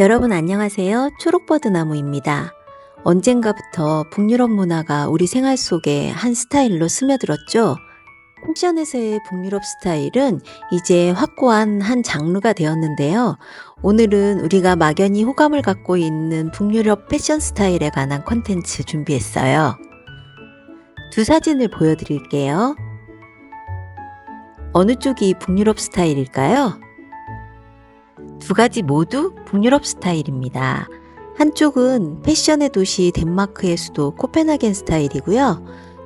여러분 안녕하세요. 초록버드 나무입니다. 언젠가부터 북유럽 문화가 우리 생활 속에 한 스타일로 스며들었죠. 패션에서의 북유럽 스타일은 이제 확고한 한 장르가 되었는데요. 오늘은 우리가 막연히 호감을 갖고 있는 북유럽 패션 스타일에 관한 콘텐츠 준비했어요. 두 사진을 보여드릴게요. 어느 쪽이 북유럽 스타일일까요? 두 가지 모두 북유럽 스타일입니다. 한쪽은 패션의 도시 덴마크의 수도 코펜하겐 스타일이고요.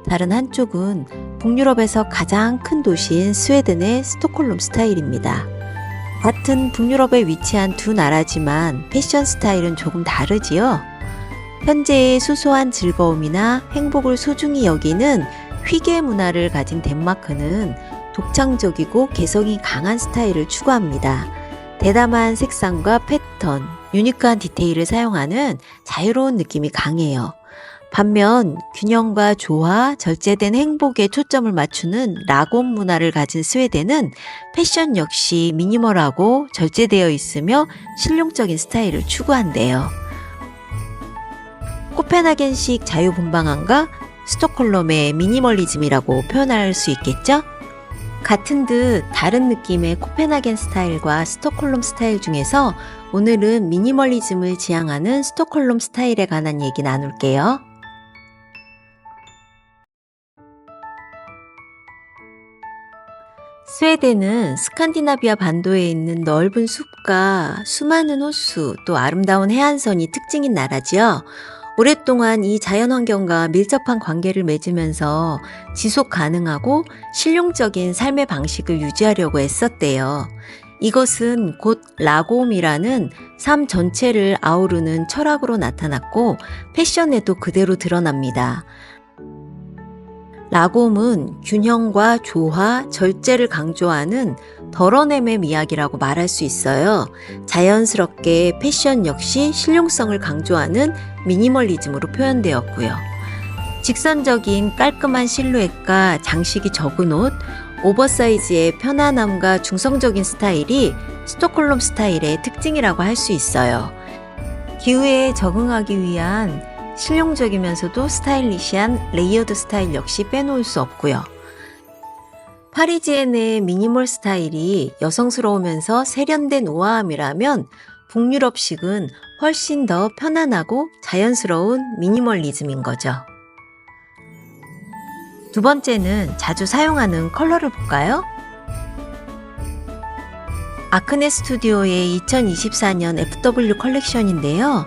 다른 한쪽은 북유럽에서 가장 큰 도시인 스웨덴의 스톡홀름 스타일입니다. 같은 북유럽에 위치한 두 나라지만 패션 스타일은 조금 다르지요. 현재의 소소한 즐거움이나 행복을 소중히 여기는 휘게 문화를 가진 덴마크는 독창적이고 개성이 강한 스타일을 추구합니다. 대담한 색상과 패턴, 유니크한 디테일을 사용하는 자유로운 느낌이 강해요. 반면 균형과 조화, 절제된 행복에 초점을 맞추는 라곰 문화를 가진 스웨덴은 패션 역시 미니멀하고 절제되어 있으며 실용적인 스타일을 추구한대요. 코펜하겐식 자유분방함과 스톡홀름의 미니멀리즘이라고 표현할 수 있겠죠? 같은 듯 다른 느낌의 코펜하겐 스타일과 스톡홀름 스타일 중에서 오늘은 미니멀리즘을 지향하는 스톡홀름 스타일에 관한 얘기 나눌게요. 스웨덴은 스칸디나비아 반도에 있는 넓은 숲과 수많은 호수 또 아름다운 해안선이 특징인 나라지요. 오랫동안 이 자연환경과 밀접한 관계를 맺으면서 지속 가능하고 실용적인 삶의 방식을 유지하려고 애썼대요. 이것은 곧 라곰이라는 삶 전체를 아우르는 철학으로 나타났고 패션에도 그대로 드러납니다. 라곰은 균형과 조화, 절제를 강조하는 덜어냄의 이야기라고 말할 수 있어요. 자연스럽게 패션 역시 실용성을 강조하는 미니멀리즘으로 표현되었고요. 직선적인 깔끔한 실루엣과 장식이 적은 옷, 오버사이즈의 편안함과 중성적인 스타일이 스톡홀름 스타일의 특징이라고 할 수 있어요. 기후에 적응하기 위한 실용적이면서도 스타일리시한 레이어드 스타일 역시 빼놓을 수 없고요. 파리지엔의 미니멀 스타일이 여성스러우면서 세련된 우아함이라면 북유럽식은 훨씬 더 편안하고 자연스러운 미니멀리즘인 거죠. 두 번째는 자주 사용하는 컬러를 볼까요? 아크네 스튜디오의 2024년 FW 컬렉션인데요.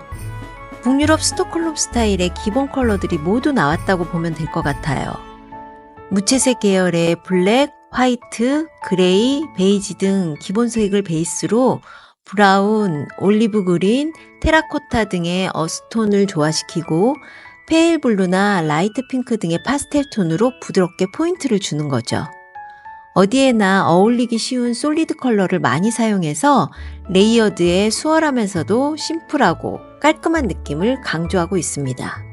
북유럽 스톡홀름 스타일의 기본 컬러들이 모두 나왔다고 보면 될 것 같아요. 무채색 계열의 블랙, 화이트, 그레이, 베이지 등 기본 색을 베이스로 브라운, 올리브 그린, 테라코타 등의 어스톤을 조화시키고 페일 블루나 라이트 핑크 등의 파스텔 톤으로 부드럽게 포인트를 주는 거죠. 어디에나 어울리기 쉬운 솔리드 컬러를 많이 사용해서 레이어드에 수월하면서도 심플하고 깔끔한 느낌을 강조하고 있습니다.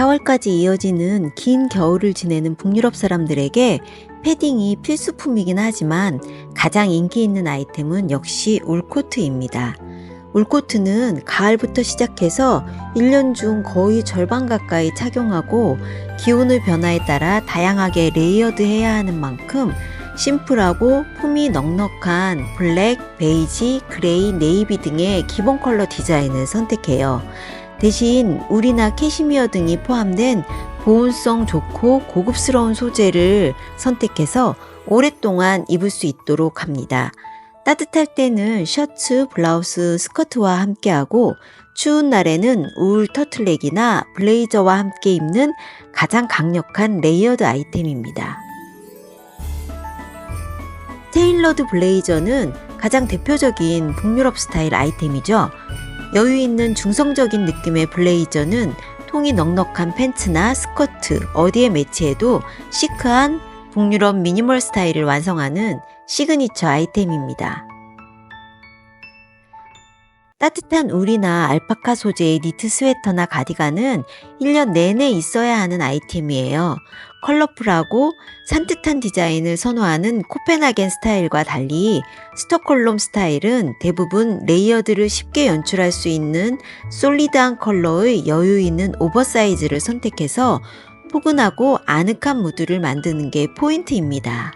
(4월까지) 이어지는 긴 겨울을 지내는 북유럽 사람들에게 패딩이 필수품이긴 하지만 가장 인기 있는 아이템은 역시 울코트입니다. 울코트는 가을부터 시작해서 1년 중 거의 절반 가까이 착용하고 기온의 변화에 따라 다양하게 레이어드 해야 하는 만큼 심플하고 폼이 넉넉한 블랙, 베이지, 그레이, 네이비 등의 기본 컬러 디자인을 선택해요. 대신 울이나 캐시미어 등이 포함된 보온성 좋고 고급스러운 소재를 선택해서 오랫동안 입을 수 있도록 합니다. 따뜻할 때는 셔츠, 블라우스, 스커트와 함께하고 추운 날에는 울 터틀넥이나 블레이저와 함께 입는 가장 강력한 레이어드 아이템입니다. 테일러드 블레이저는 가장 대표적인 북유럽 스타일 아이템이죠. 여유 있는 중성적인 느낌의 블레이저는 통이 넉넉한 팬츠나 스커트 어디에 매치해도 시크한 북유럽 미니멀 스타일을 완성하는 시그니처 아이템입니다. 따뜻한 울이나 알파카 소재의 니트 스웨터나 가디건은 1년 내내 있어야 하는 아이템이에요. 컬러풀하고 산뜻한 디자인을 선호하는 코펜하겐 스타일과 달리 스톡홀롬 스타일은 대부분 레이어드를 쉽게 연출할 수 있는 솔리드한 컬러의 여유 있는 오버사이즈를 선택해서 포근하고 아늑한 무드를 만드는 게 포인트입니다.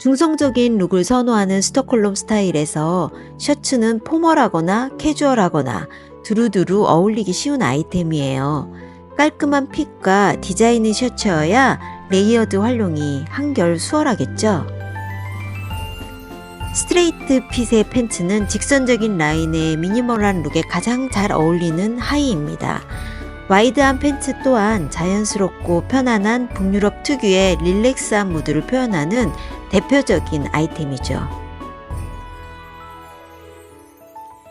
중성적인 룩을 선호하는 스톡홀롬 스타일에서 셔츠는 포멀하거나 캐주얼하거나 두루두루 어울리기 쉬운 아이템이에요. 깔끔한 핏과 디자인의 셔츠여야 레이어드 활용이 한결 수월하겠죠. 스트레이트 핏의 팬츠는 직선적인 라인의 미니멀한 룩에 가장 잘 어울리는 하의입니다. 와이드한 팬츠 또한 자연스럽고 편안한 북유럽 특유의 릴렉스한 무드를 표현하는 대표적인 아이템이죠.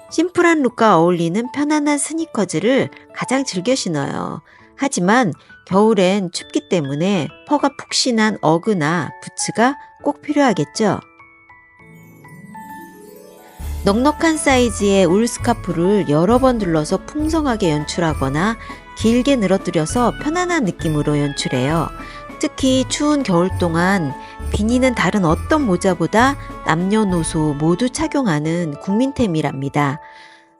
심플한 룩과 어울리는 편안한 스니커즈를 가장 즐겨 신어요. 하지만 겨울엔 춥기 때문에 퍼가 푹신한 어그나 부츠가 꼭 필요하겠죠. 넉넉한 사이즈의 울 스카프를 여러 번 둘러서 풍성하게 연출하거나 길게 늘어뜨려서 편안한 느낌으로 연출해요. 특히 추운 겨울 동안 비니는 다른 어떤 모자보다 남녀노소 모두 착용하는 국민템이랍니다.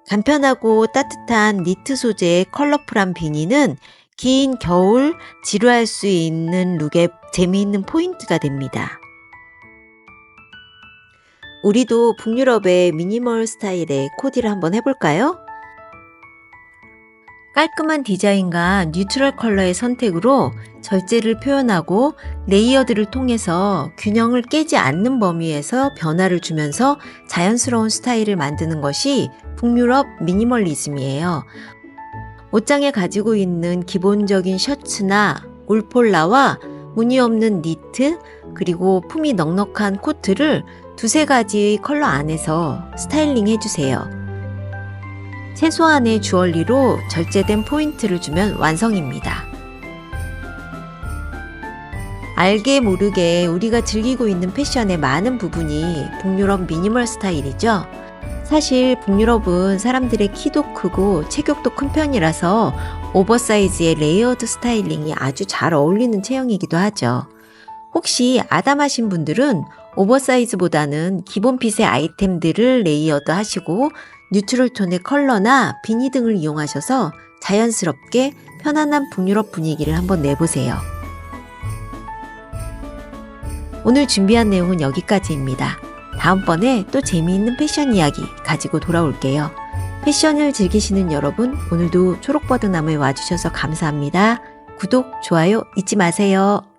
간편하고 따뜻한 니트 소재의 컬러풀한 비니는 긴 겨울 지루할 수 있는 룩의 재미있는 포인트가 됩니다. 우리도 북유럽의 미니멀 스타일의 코디를 한번 해볼까요? 깔끔한 디자인과 뉴트럴 컬러의 선택으로 절제를 표현하고 레이어드를 통해서 균형을 깨지 않는 범위에서 변화를 주면서 자연스러운 스타일을 만드는 것이 북유럽 미니멀리즘이에요. 옷장에 가지고 있는 기본적인 셔츠나 울폴라와 무늬 없는 니트, 그리고 품이 넉넉한 코트를 두세 가지의 컬러 안에서 스타일링 해주세요. 최소한의 주얼리로 절제된 포인트를 주면 완성입니다. 알게 모르게 우리가 즐기고 있는 패션의 많은 부분이 북유럽 미니멀 스타일이죠. 사실 북유럽은 사람들의 키도 크고 체격도 큰 편이라서 오버사이즈의 레이어드 스타일링이 아주 잘 어울리는 체형이기도 하죠. 혹시 아담하신 분들은 오버사이즈보다는 기본 핏의 아이템들을 레이어드 하시고 뉴트럴 톤의 컬러나 비니 등을 이용하셔서 자연스럽게 편안한 북유럽 분위기를 한번 내보세요. 오늘 준비한 내용은 여기까지입니다. 다음번에 또 재미있는 패션 이야기 가지고 돌아올게요. 패션을 즐기시는 여러분, 오늘도 초록버드나무에 와주셔서 감사합니다. 구독, 좋아요 잊지 마세요.